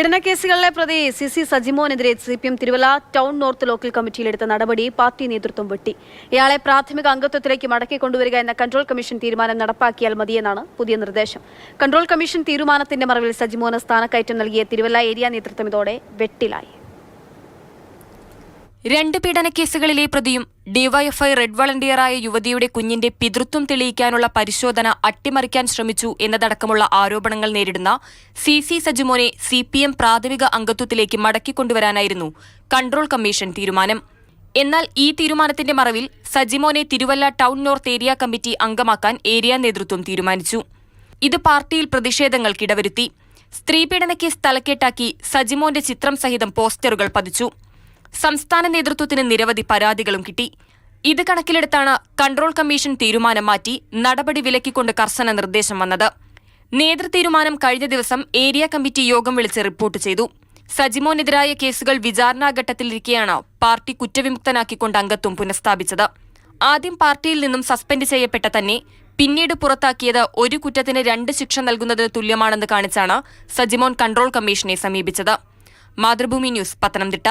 പീഡനക്കേസുകളിലെ പ്രതി C C സജിമോനെതിരെ C P M Thiruvalla town north local കമ്മിറ്റിയിലെടുത്ത നടപടി party നേതൃത്വം വെട്ടി. ഇയാളെ പ്രാഥമിക അംഗത്വത്തിലേക്ക് മടക്കി കൊണ്ടുവരിക എന്ന കൺട്രോൾ കമ്മീഷൻ തീരുമാനം നടപ്പാക്കിയാൽ മതിയെന്നാണ് പുതിയ നിർദ്ദേശം. കൺട്രോൾ കമ്മീഷൻ തീരുമാനത്തിന്റെ മറവിൽ സജിമോന് സ്ഥാനക്കയറ്റം നൽകിയ തിരുവല്ല ഏരിയ നേതൃത്വം ഇതോടെ വെട്ടിലായി. രണ്ട് പീഡനക്കേസുകളിലെ പ്രതിയും ഡിവൈഎഫ്ഐ റെഡ് വളണ്ടിയറായ യുവതിയുടെ കുഞ്ഞിന്റെ പിതൃത്വം തെളിയിക്കാനുള്ള പരിശോധന അട്ടിമറിക്കാൻ ശ്രമിച്ചു എന്നതടക്കമുള്ള ആരോപണങ്ങൾ നേരിടുന്ന സി സി സജിമോനെ സി പി എം പ്രാഥമിക അംഗത്വത്തിലേക്ക് മടക്കിക്കൊണ്ടുവരാനായിരുന്നു കൺട്രോൾ കമ്മീഷൻ തീരുമാനം. എന്നാൽ ഈ തീരുമാനത്തിന്റെ മറവിൽ സജിമോനെ Thiruvalla town north area committee അംഗമാക്കാൻ area നേതൃത്വം തീരുമാനിച്ചു. ഇത് പാർട്ടിയിൽ പ്രതിഷേധങ്ങൾക്കിടവരുത്തി സ്ത്രീപീഡനക്കേസ് തലക്കെട്ടാക്കി സജിമോന്റെ ചിത്രം സഹിതം പോസ്റ്ററുകൾ പതിച്ചു. സംസ്ഥാന നേതൃത്വത്തിന് നിരവധി പരാതികളും കിട്ടി. ഇത് കണക്കിലെടുത്താണ് കൺട്രോൾ കമ്മീഷൻ തീരുമാനം മാറ്റി നടപടി വിലക്കിക്കൊണ്ട് കർശന നിർദ്ദേശം വന്നത്. നേതൃതീരുമാനം കഴിഞ്ഞ ദിവസം ഏരിയ കമ്മിറ്റി യോഗം വിളിച്ച് റിപ്പോർട്ട് ചെയ്തു. സജിമോനെതിരായ കേസുകൾ വിചാരണാഘട്ടത്തിലിരിക്കെയാണ് പാർട്ടി കുറ്റവിമുക്തനാക്കിക്കൊണ്ട് അംഗത്വം പുനഃസ്ഥാപിച്ചത്. ആദ്യം പാർട്ടിയിൽ നിന്നും സസ്പെൻഡ് ചെയ്യപ്പെട്ട തന്നെ പിന്നീട് പുറത്താക്കിയത് ഒരു കുറ്റത്തിന് രണ്ട് ശിക്ഷ നൽകുന്നതിന് തുല്യമാണെന്ന് കാണിച്ചാണ് സജിമോൻ കൺട്രോൾ കമ്മീഷനെ സമീപിച്ചത്. മാതൃഭൂമി ന്യൂസ് പത്തനംതിട്ട.